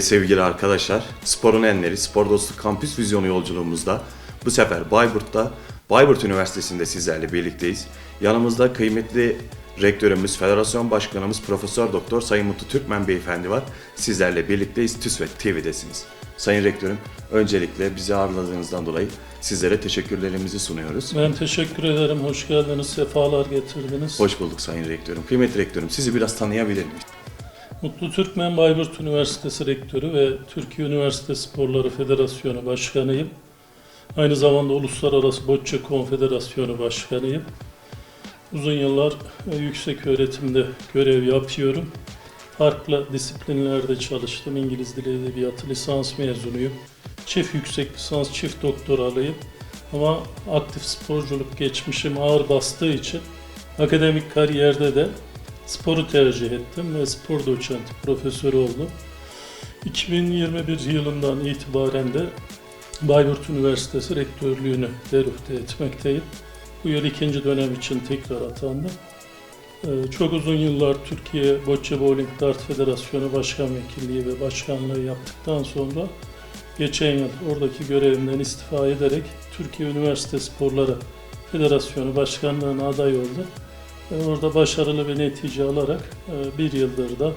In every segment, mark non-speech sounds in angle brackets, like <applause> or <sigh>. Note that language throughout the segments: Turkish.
Evet sevgili arkadaşlar, sporun enleri, spor dostu kampüs vizyonu yolculuğumuzda bu sefer Bayburt'ta, Bayburt Üniversitesi'nde sizlerle birlikteyiz. Yanımızda kıymetli rektörümüz, federasyon başkanımız Profesör Doktor Sayın Mutlu Türkmen Beyefendi var. Sizlerle birlikteyiz, TÜSVET TV'desiniz. Sayın Rektörüm, öncelikle bizi ağırladığınızdan dolayı sizlere teşekkürlerimizi sunuyoruz. Ben teşekkür ederim. Hoş geldiniz. Sefalar getirdiniz. Hoş bulduk Sayın Rektörüm. Kıymetli Rektörüm, sizi biraz tanıyabilir miyiz? Mutlu Türkmen Bayburt Üniversitesi Rektörü ve Türkiye Üniversite Sporları Federasyonu Başkanıyım. Aynı zamanda Uluslararası Bocce Konfederasyonu Başkanıyım. Uzun yıllar e, yüksek öğretimde görev yapıyorum. Farklı disiplinlerde çalıştım. İngiliz Dili Edebiyatı lisans mezunuyum. Çift yüksek lisans, çift doktoralıyım. Ama aktif sporculuk geçmişim ağır bastığı için akademik kariyerde de sporu tercih ettim ve spor doçenti profesörü oldum. 2021 yılından itibaren de Bayburt Üniversitesi rektörlüğünü derufte etmekteyim. Bu yıl ikinci dönem için tekrar atandım. Ee, Çok uzun yıllar Türkiye Bocce Bowling Dart Federasyonu Başkan Vekilliği ve Başkanlığı yaptıktan sonra geçen yıl oradaki görevimden istifa ederek Türkiye Üniversite Sporları Federasyonu Başkanlığı'na aday oldum. Ve orada başarılı bir netice alarak e, bir yıldır da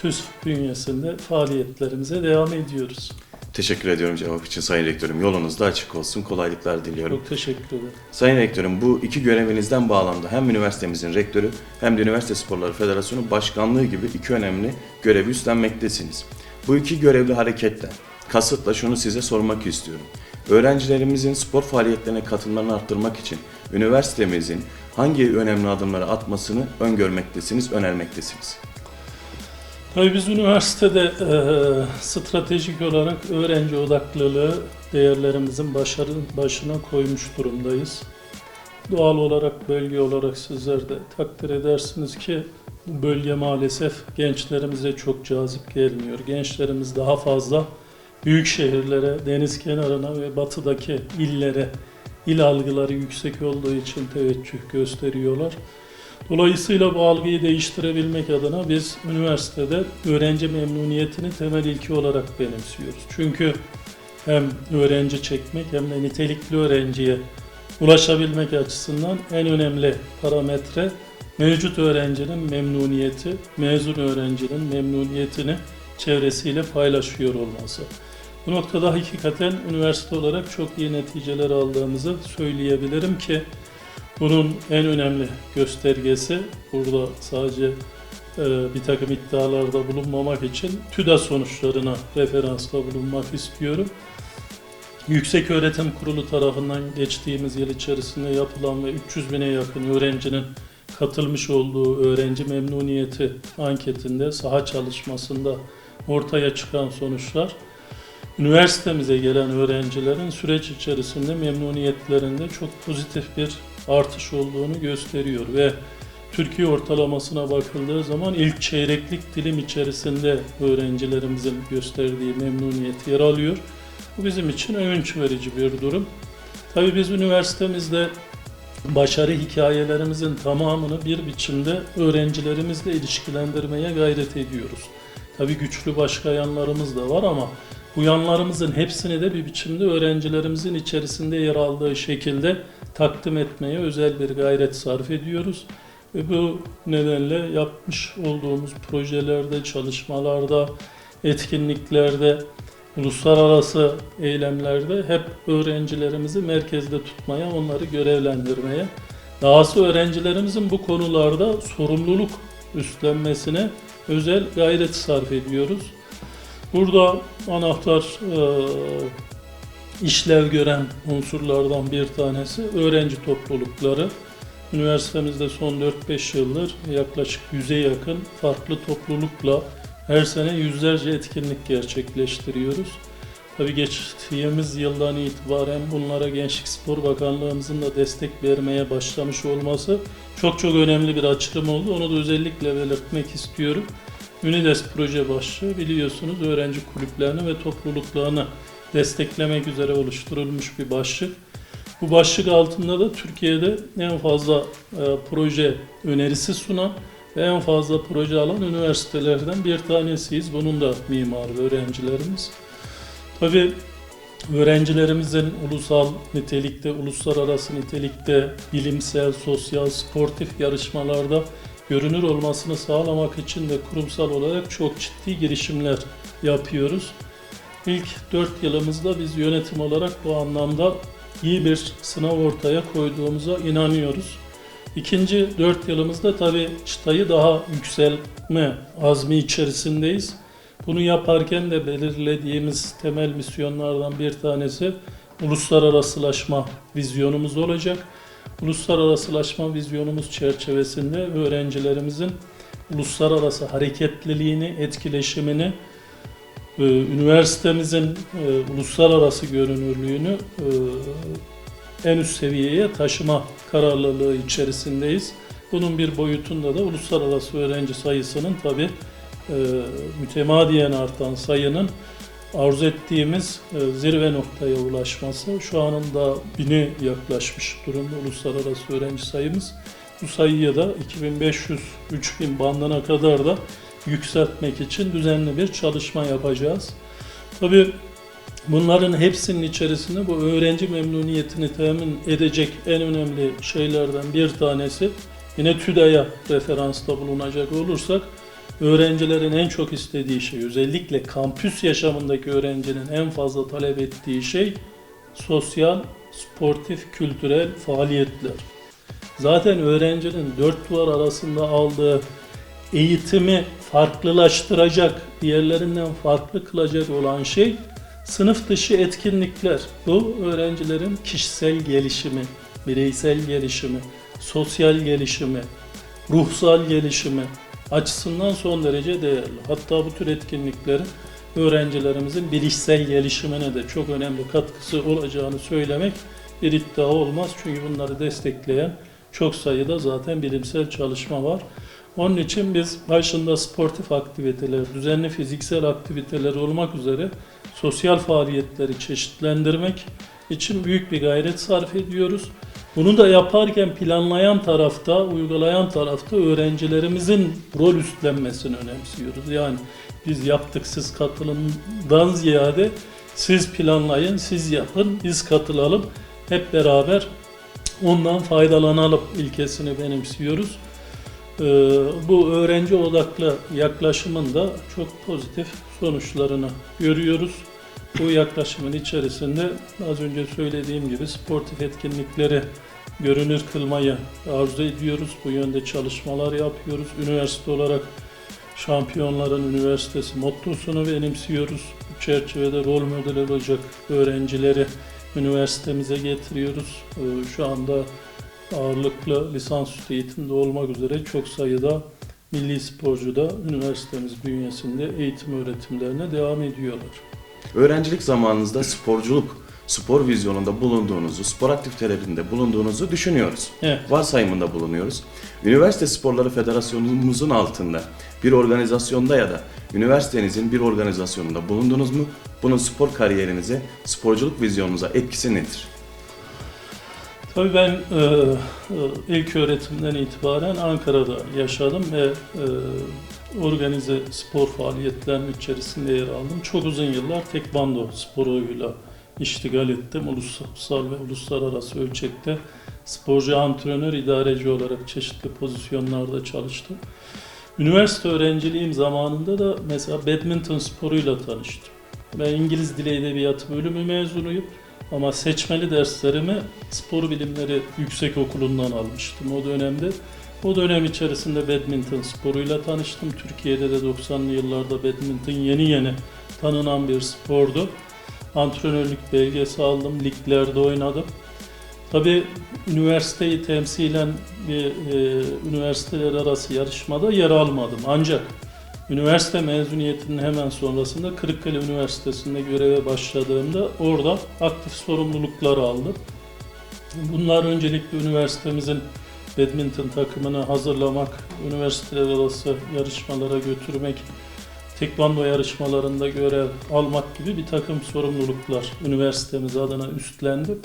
TÜSF bünyesinde faaliyetlerimize devam ediyoruz. Teşekkür ediyorum cevap için Sayın Rektörüm. Yolunuz da açık olsun. Kolaylıklar diliyorum. Çok teşekkür ederim. Sayın Rektörüm bu iki görevinizden bağlamda hem üniversitemizin rektörü hem de Üniversite Sporları Federasyonu Başkanlığı gibi iki önemli görevi üstlenmektesiniz. Bu iki görevli hareketle, kasıtla şunu size sormak istiyorum. Öğrencilerimizin spor faaliyetlerine katılımlarını arttırmak için üniversitemizin hangi önemli adımları atmasını öngörmektesiniz, önermektesiniz? Tabii biz üniversitede e, stratejik olarak öğrenci odaklılığı değerlerimizin başarı, başına koymuş durumdayız. Doğal olarak, bölge olarak sizler de takdir edersiniz ki bu bölge maalesef gençlerimize çok cazip gelmiyor. Gençlerimiz daha fazla büyük şehirlere, deniz kenarına ve batıdaki illere il algıları yüksek olduğu için teveccüh gösteriyorlar. Dolayısıyla bu algıyı değiştirebilmek adına biz üniversitede öğrenci memnuniyetini temel ilki olarak benimsiyoruz. Çünkü hem öğrenci çekmek hem de nitelikli öğrenciye ulaşabilmek açısından en önemli parametre mevcut öğrencinin memnuniyeti, mezun öğrencinin memnuniyetini çevresiyle paylaşıyor olması. Bu noktada hakikaten üniversite olarak çok iyi neticeler aldığımızı söyleyebilirim ki bunun en önemli göstergesi burada sadece e, bir takım iddialarda bulunmamak için TÜDA sonuçlarına referansla bulunmak istiyorum. Yüksek Öğretim Kurulu tarafından geçtiğimiz yıl içerisinde yapılan ve 300 bine yakın öğrencinin katılmış olduğu öğrenci memnuniyeti anketinde saha çalışmasında ortaya çıkan sonuçlar üniversitemize gelen öğrencilerin süreç içerisinde memnuniyetlerinde çok pozitif bir artış olduğunu gösteriyor ve Türkiye ortalamasına bakıldığı zaman ilk çeyreklik dilim içerisinde öğrencilerimizin gösterdiği memnuniyet yer alıyor. Bu bizim için övünç verici bir durum. Tabii biz üniversitemizde başarı hikayelerimizin tamamını bir biçimde öğrencilerimizle ilişkilendirmeye gayret ediyoruz. Tabii güçlü başka yanlarımız da var ama bu yanlarımızın hepsini de bir biçimde öğrencilerimizin içerisinde yer aldığı şekilde takdim etmeye özel bir gayret sarf ediyoruz. Ve bu nedenle yapmış olduğumuz projelerde, çalışmalarda, etkinliklerde, uluslararası eylemlerde hep öğrencilerimizi merkezde tutmaya, onları görevlendirmeye, dahası öğrencilerimizin bu konularda sorumluluk üstlenmesine özel gayret sarf ediyoruz. Burada anahtar e, işlev gören unsurlardan bir tanesi öğrenci toplulukları. Üniversitemizde son 4-5 yıldır yaklaşık 100'e yakın farklı toplulukla her sene yüzlerce etkinlik gerçekleştiriyoruz. Tabii geçtiğimiz yıldan itibaren bunlara Gençlik Spor Bakanlığımızın da destek vermeye başlamış olması çok çok önemli bir açılım oldu. Onu da özellikle belirtmek istiyorum. Ünides proje başlığı biliyorsunuz öğrenci kulüplerini ve topluluklarını desteklemek üzere oluşturulmuş bir başlık. Bu başlık altında da Türkiye'de en fazla e, proje önerisi sunan ve en fazla proje alan üniversitelerden bir tanesiyiz. Bunun da mimarı öğrencilerimiz. Tabii öğrencilerimizin ulusal nitelikte, uluslararası nitelikte bilimsel, sosyal, sportif yarışmalarda görünür olmasını sağlamak için de kurumsal olarak çok ciddi girişimler yapıyoruz. İlk 4 yılımızda biz yönetim olarak bu anlamda iyi bir sınav ortaya koyduğumuza inanıyoruz. İkinci 4 yılımızda tabii çıtayı daha yükseltme azmi içerisindeyiz. Bunu yaparken de belirlediğimiz temel misyonlardan bir tanesi uluslararasılaşma vizyonumuz olacak. Uluslararasılaşma vizyonumuz çerçevesinde öğrencilerimizin uluslararası hareketliliğini, etkileşimini, e, üniversitemizin e, uluslararası görünürlüğünü e, en üst seviyeye taşıma kararlılığı içerisindeyiz. Bunun bir boyutunda da uluslararası öğrenci sayısının tabi mütemadiyen artan sayının arzu ettiğimiz e, zirve noktaya ulaşması. Şu anında bine yaklaşmış durumda uluslararası öğrenci sayımız. Bu sayıyı da 2500-3000 bandına kadar da yükseltmek için düzenli bir çalışma yapacağız. Tabii bunların hepsinin içerisinde bu öğrenci memnuniyetini temin edecek en önemli şeylerden bir tanesi yine TÜDA'ya referansta bulunacak olursak öğrencilerin en çok istediği şey özellikle kampüs yaşamındaki öğrencinin en fazla talep ettiği şey sosyal, sportif, kültürel faaliyetler. Zaten öğrencinin dört duvar arasında aldığı eğitimi farklılaştıracak, diğerlerinden farklı kılacak olan şey sınıf dışı etkinlikler. Bu öğrencilerin kişisel gelişimi, bireysel gelişimi, sosyal gelişimi, ruhsal gelişimi açısından son derece değerli. Hatta bu tür etkinliklerin öğrencilerimizin bilişsel gelişimine de çok önemli katkısı olacağını söylemek bir iddia olmaz. Çünkü bunları destekleyen çok sayıda zaten bilimsel çalışma var. Onun için biz başında sportif aktiviteler, düzenli fiziksel aktiviteler olmak üzere sosyal faaliyetleri çeşitlendirmek için büyük bir gayret sarf ediyoruz. Bunu da yaparken planlayan tarafta, uygulayan tarafta öğrencilerimizin rol üstlenmesini önemsiyoruz. Yani biz yaptık siz katılımdan ziyade siz planlayın, siz yapın, biz katılalım. Hep beraber ondan faydalanalım ilkesini benimsiyoruz. Ee, bu öğrenci odaklı yaklaşımın da çok pozitif sonuçlarını görüyoruz. Bu yaklaşımın içerisinde az önce söylediğim gibi sportif etkinlikleri görünür kılmayı arzu ediyoruz. Bu yönde çalışmalar yapıyoruz. Üniversite olarak Şampiyonların Üniversitesi mottosunu benimsiyoruz. Bu çerçevede rol model olacak öğrencileri üniversitemize getiriyoruz. Ee, Şu anda ağırlıklı lisansüstü eğitimde olmak üzere çok sayıda milli sporcu da üniversitemiz bünyesinde eğitim öğretimlerine devam ediyorlar. Öğrencilik zamanınızda sporculuk, spor vizyonunda bulunduğunuzu, spor aktivitelerinde bulunduğunuzu düşünüyoruz. Evet. Varsayımında bulunuyoruz. Üniversite Sporları Federasyonumuzun altında bir organizasyonda ya da üniversitenizin bir organizasyonunda bulundunuz mu? Bunun spor kariyerinize, sporculuk vizyonunuza etkisi nedir? Tabii ben e, e, ilk öğretimden itibaren Ankara'da yaşadım ve e, organize spor faaliyetlerinin içerisinde yer aldım. Çok uzun yıllar tekvando sporuyla iştigal ettim. Ulusal ve uluslararası ölçekte sporcu, antrenör, idareci olarak çeşitli pozisyonlarda çalıştım. Üniversite öğrenciliğim zamanında da mesela badminton sporuyla tanıştım. Ben İngiliz Dili Edebiyatı bölümü mezunuyum. Ama seçmeli derslerimi spor bilimleri yüksek okulundan almıştım o dönemde. O dönem içerisinde badminton sporuyla tanıştım. Türkiye'de de 90'lı yıllarda badminton yeni yeni tanınan bir spordu. Antrenörlük belgesi aldım, liglerde oynadım. Tabii üniversiteyi temsilen bir e, üniversiteler arası yarışmada yer almadım. Ancak Üniversite mezuniyetinin hemen sonrasında Kırıkkale Üniversitesi'nde göreve başladığımda orada aktif sorumluluklar aldım. Bunlar öncelikle üniversitemizin badminton takımını hazırlamak, üniversiteler arası yarışmalara götürmek, tekvando yarışmalarında görev almak gibi bir takım sorumluluklar üniversitemiz adına üstlendim.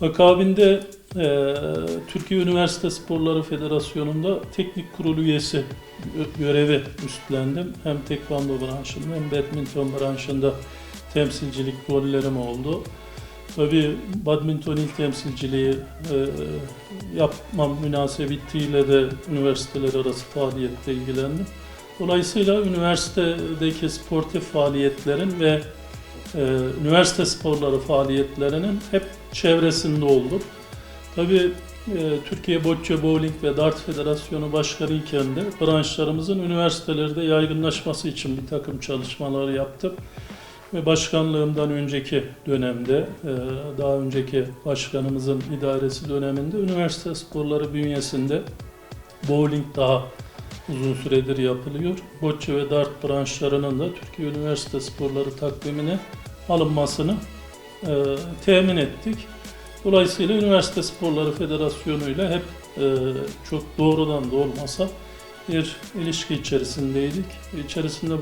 Akabinde e, Türkiye Üniversite Sporları Federasyonu'nda teknik kurulu üyesi gö- görevi üstlendim. Hem tekvando branşında hem badminton branşında temsilcilik rollerim oldu. Tabii badminton il temsilciliği e, yapmam münasebetiyle de üniversiteler arası faaliyette ilgilendim. Dolayısıyla üniversitedeki sportif faaliyetlerin ve e, üniversite sporları faaliyetlerinin hep çevresinde oldum. Tabii e, Türkiye Bocce Bowling ve Dart Federasyonu Başkanı iken de branşlarımızın üniversitelerde yaygınlaşması için bir takım çalışmalar yaptım. Ve başkanlığımdan önceki dönemde, e, daha önceki başkanımızın idaresi döneminde üniversite sporları bünyesinde bowling daha uzun süredir yapılıyor. Bocce ve dart branşlarının da Türkiye Üniversite Sporları takvimine alınmasını e, temin ettik. Dolayısıyla Üniversite Sporları Federasyonu ile hep e, çok doğrudan da olmasa bir ilişki içerisindeydik. İçerisinde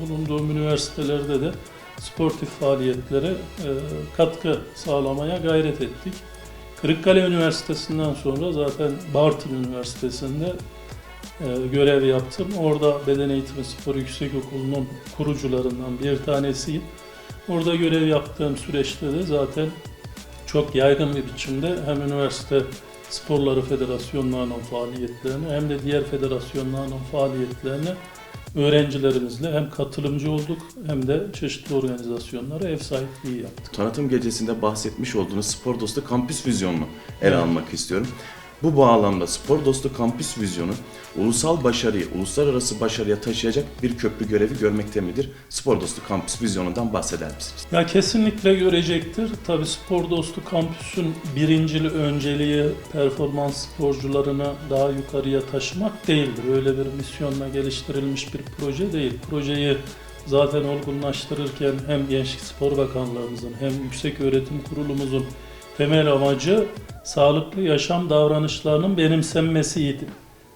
bulunduğum üniversitelerde de sportif faaliyetlere e, katkı sağlamaya gayret ettik. Kırıkkale Üniversitesi'nden sonra zaten Bartın Üniversitesi'nde görev yaptım. Orada Beden Eğitimi Spor Yüksekokulu'nun kurucularından bir tanesiyim. Orada görev yaptığım süreçte de zaten çok yaygın bir biçimde hem üniversite sporları federasyonlarının faaliyetlerini hem de diğer federasyonlarının faaliyetlerini öğrencilerimizle hem katılımcı olduk hem de çeşitli organizasyonlara ev sahipliği yaptık. Tanıtım gecesinde bahsetmiş olduğunuz spor dostu kampüs vizyonunu ele Evet. almak istiyorum. Bu bağlamda spor dostu kampüs vizyonu ulusal başarıyı, uluslararası başarıya taşıyacak bir köprü görevi görmekte midir? Spor dostu kampüs vizyonundan bahseder misiniz? Ya kesinlikle görecektir. Tabi spor dostu kampüsün birincili önceliği performans sporcularını daha yukarıya taşımak değildir. Öyle bir misyonla geliştirilmiş bir proje değil. Projeyi zaten olgunlaştırırken hem Gençlik Spor Bakanlığımızın hem Yüksek Öğretim Kurulumuzun temel amacı sağlıklı yaşam davranışlarının benimsenmesiydi.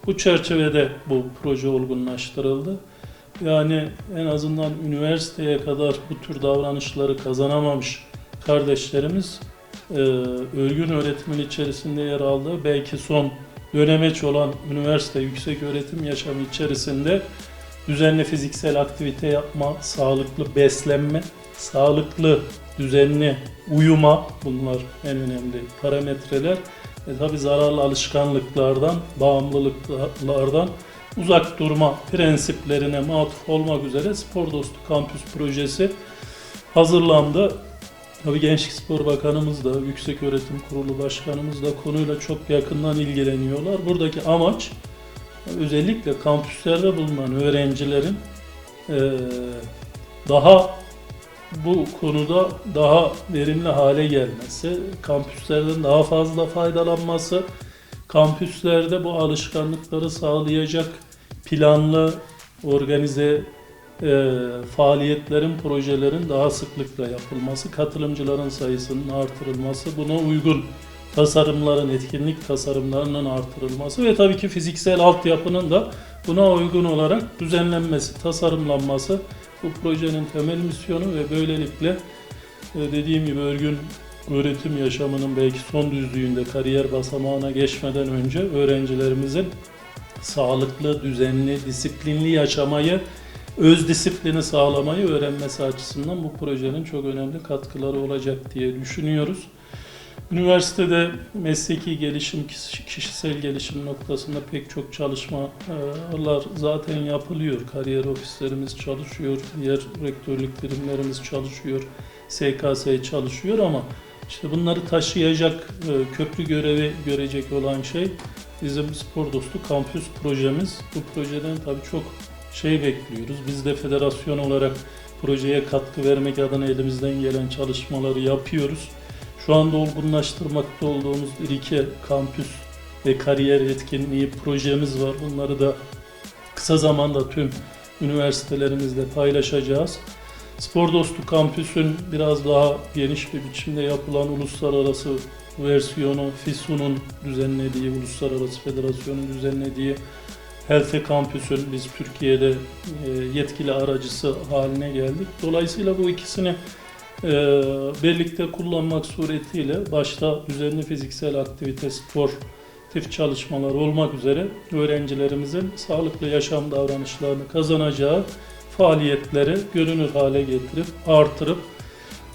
Bu çerçevede bu proje olgunlaştırıldı. Yani en azından üniversiteye kadar bu tür davranışları kazanamamış kardeşlerimiz e, örgün öğretimin içerisinde yer aldığı belki son dönemeç olan üniversite yüksek öğretim yaşamı içerisinde düzenli fiziksel aktivite yapma, sağlıklı beslenme, sağlıklı düzenli uyuma bunlar en önemli parametreler. E tabi zararlı alışkanlıklardan, bağımlılıklardan uzak durma prensiplerine matuf olmak üzere Spor Dostu Kampüs projesi hazırlandı. Tabii Gençlik Spor Bakanımız da, Yüksek Öğretim Kurulu Başkanımız da konuyla çok yakından ilgileniyorlar. Buradaki amaç özellikle kampüslerde bulunan öğrencilerin eee, daha bu konuda daha verimli hale gelmesi, kampüslerden daha fazla faydalanması, kampüslerde bu alışkanlıkları sağlayacak planlı, organize e, faaliyetlerin, projelerin daha sıklıkla yapılması, katılımcıların sayısının artırılması, buna uygun tasarımların, etkinlik tasarımlarının artırılması ve tabii ki fiziksel altyapının da buna uygun olarak düzenlenmesi, tasarımlanması bu projenin temel misyonu ve böylelikle e, dediğim gibi örgün öğretim yaşamının belki son düzlüğünde kariyer basamağına geçmeden önce öğrencilerimizin sağlıklı, düzenli, disiplinli yaşamayı, öz disiplini sağlamayı öğrenmesi açısından bu projenin çok önemli katkıları olacak diye düşünüyoruz. Üniversitede mesleki gelişim, kişi- kişisel gelişim noktasında pek çok çalışmalar zaten yapılıyor. Kariyer ofislerimiz çalışıyor, diğer rektörlük birimlerimiz çalışıyor, SKS çalışıyor ama işte bunları taşıyacak e, köprü görevi görecek olan şey bizim spor dostu kampüs projemiz. Bu projeden tabii çok şey bekliyoruz. Biz de federasyon olarak projeye katkı vermek adına elimizden gelen çalışmaları yapıyoruz. Şu anda olgunlaştırmakta olduğumuz bir iki kampüs ve kariyer etkinliği projemiz var. Bunları da kısa zamanda tüm üniversitelerimizle paylaşacağız. Spor Dostu Kampüs'ün biraz daha geniş bir biçimde yapılan uluslararası versiyonu FISU'nun düzenlediği, Uluslararası Federasyon'un düzenlediği Healthy Campus'un biz Türkiye'de e, yetkili aracısı haline geldik. Dolayısıyla bu ikisini birlikte kullanmak suretiyle başta düzenli fiziksel aktivite, sportif çalışmalar olmak üzere öğrencilerimizin sağlıklı yaşam davranışlarını kazanacağı faaliyetleri görünür hale getirip artırıp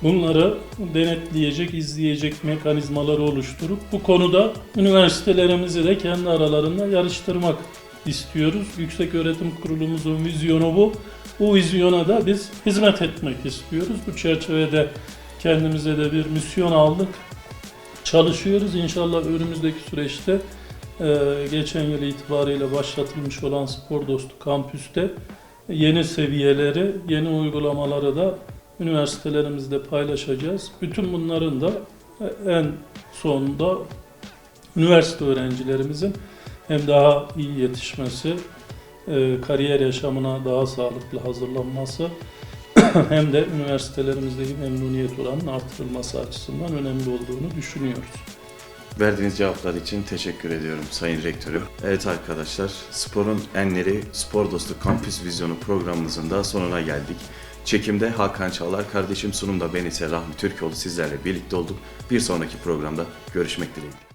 bunları denetleyecek, izleyecek mekanizmaları oluşturup bu konuda üniversitelerimizi de kendi aralarında yarıştırmak istiyoruz. Yüksek Öğretim Kurulumuzun vizyonu bu. Bu vizyona da biz hizmet etmek istiyoruz. Bu çerçevede kendimize de bir misyon aldık. Çalışıyoruz. İnşallah önümüzdeki süreçte e, geçen yıl itibariyle başlatılmış olan Spor Dostu Kampüs'te yeni seviyeleri, yeni uygulamaları da üniversitelerimizde paylaşacağız. Bütün bunların da en sonunda üniversite öğrencilerimizin hem daha iyi yetişmesi, e, kariyer yaşamına daha sağlıklı hazırlanması <clears throat> hem de üniversitelerimizdeki memnuniyet oranının artırılması açısından önemli olduğunu düşünüyoruz. Verdiğiniz cevaplar için teşekkür ediyorum Sayın Rektörüm. Evet arkadaşlar, Sporun Enleri Spor Dostu Kampüs Vizyonu programımızın da sonuna geldik. Çekimde Hakan Çağlar, kardeşim sunumda ben ise Rahmi Türkoğlu sizlerle birlikte olduk. Bir sonraki programda görüşmek dileğiyle.